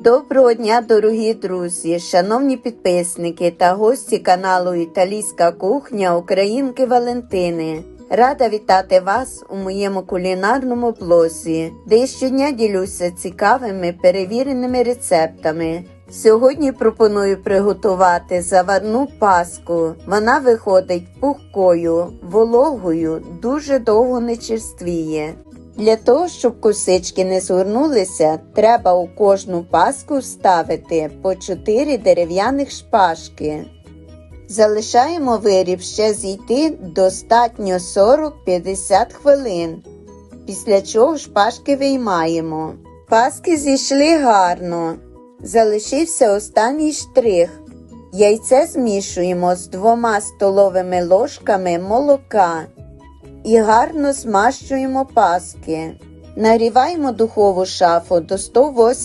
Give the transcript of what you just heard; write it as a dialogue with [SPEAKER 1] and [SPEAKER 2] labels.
[SPEAKER 1] Доброго дня, дорогі друзі, шановні підписники та гості каналу Італійська кухня Українки Валентини. Рада вітати вас у моєму кулінарному блозі, де щодня ділюся цікавими перевіреними рецептами. Сьогодні пропоную приготувати заварну паску. Вона виходить пухкою, вологою, дуже довго не черствіє. Для того, щоб косички не згорнулися, треба у кожну паску вставити по 4 дерев'яних шпажки. Залишаємо виріб ще зійти достатньо 40-50 хвилин, після чого шпажки виймаємо. Паски зійшли гарно. Залишився останній штрих. Яйце змішуємо з двома столовими ложками молока і гарно змащуємо паски. Нагріваємо духову шафу до 180